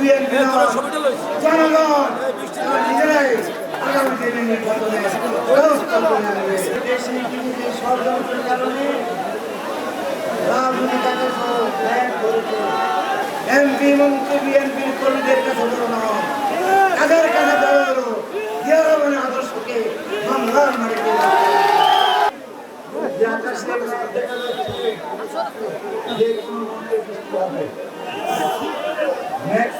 BNP নয় জনগণ নিজেরাই আগামী দিনে নির্বাচনে ব্যবস্থা করে নেবে ষড়যন্ত্রের কারণে ত্যাগ করেছে এমপি মন্ত্রী বিএনপির কর্মীদের কাছে নয় তাদের কাছে বড় হলো জিয়া রহমানের আদর্শকে মামলার মারিতে যে আকাশে দেখা যাচ্ছে, যে কোনো বৃষ্টি হবে।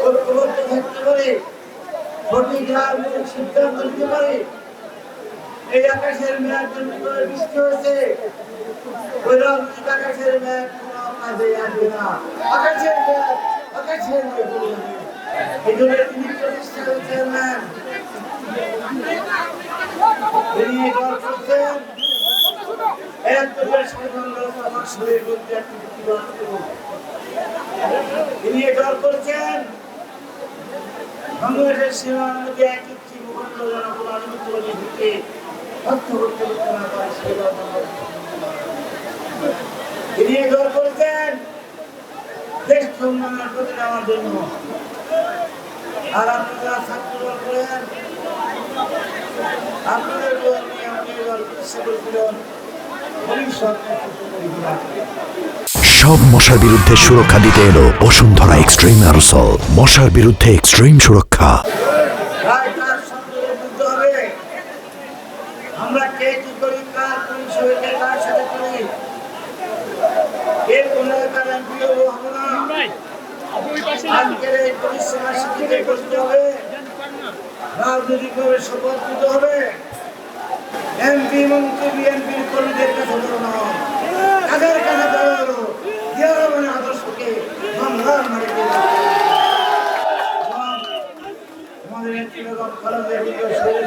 ঐক্যবদ্ধ থাকতে পারে সঠিক সিদ্ধান্ত নিতে পারে এই আকাশের মেয়াদ জন্য বৃষ্টি হয়েছে ওই রাজনৈতিক আকাশের মেয়াদ কোনো কাজে আসবে না আকাশের মেয়াদ আকাশের মেয়াদ এই জন্য তিনি প্রতিষ্ঠা চেয়ারম্যান তিনি করছেন একজনের সাধারণ লোক আমার শরীর বলতে একটি দল করেছেন। বাংলাদেশের মধ্যে এক একটি মুখণ্ড যেন কোনো অনুমতি দিতে করতে করতে না পারে সে আমরা তিনি এ দল করেছেন। দেশ উন্নয়নের প্রতি যাওয়ার জন্য। আর আপনারা ছাত্র করেন, আপনাদের দল নিয়ে আপনি এ দল প্রতিষ্ঠা করেছিলেন। ভবিষ্যৎ সব মশার বিরুদ্ধে সুরক্ষা দিতে এলো বসুন্ধরা এক্সট্রিম অ্যারোসল। মশার বিরুদ্ধে এক্সট্রিম সুরক্ষা। হবে এমপি কর্মীদের তাদের কাছে বড় হলো জিয়া রহমানের আদর্শকে মামলার মারিতে আমাদের খালেদা জিয়া শহীদ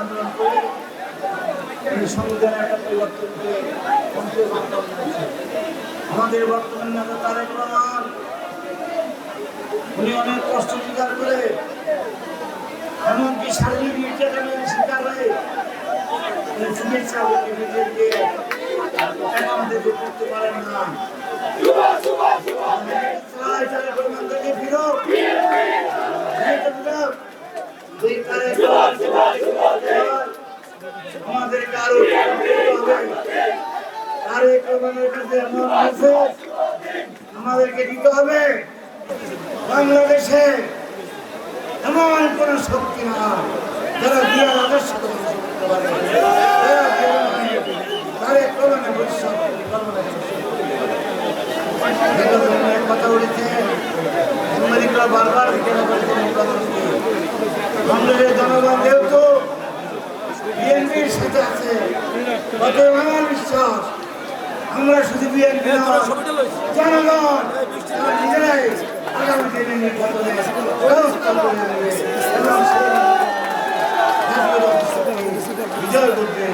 আন্দোলন করে সংবিধানের একটা পরিবর্তন করে করেছে। আমাদের বর্তমান নেতা তারেক রহমান, উনি অনেক কষ্ট স্বীকার করে, এমনকি শারীরিক নির্যাতনের শিকার হয়ে চিকিৎসা নিজেকে আমাদের করতে পারেন না চাই তারেক রহমান থেকে ফিরো আমাদের কারও তারেক রহমানের কাছে এমন মেসেজ আমাদেরকে দিতে হবে। বাংলাদেশে এমন কোন শক্তি না যারা দিয়ার আদর্শ ধ্বংস করতে পারে যারা দিয়ার তারেক রহমানের ভবিষ্যৎ বাংলাদেশে এক কথা উঠেছে সাংবাদিকরা বারবার জিজ্ঞাসা করেছেন এই প্রশ্নটি। বাংলাদেশের জনগণ যেহেতু বিএনপির সাথে আছে আমার বিশ্বাস। আমরা শুধু বিএনপি নয় জনগণ নিজেরাই আগামী দিনে নির্বাচনে ব্যবস্থা করে নেবে। এবং সেই জাতীয় দল বিজয় করবে।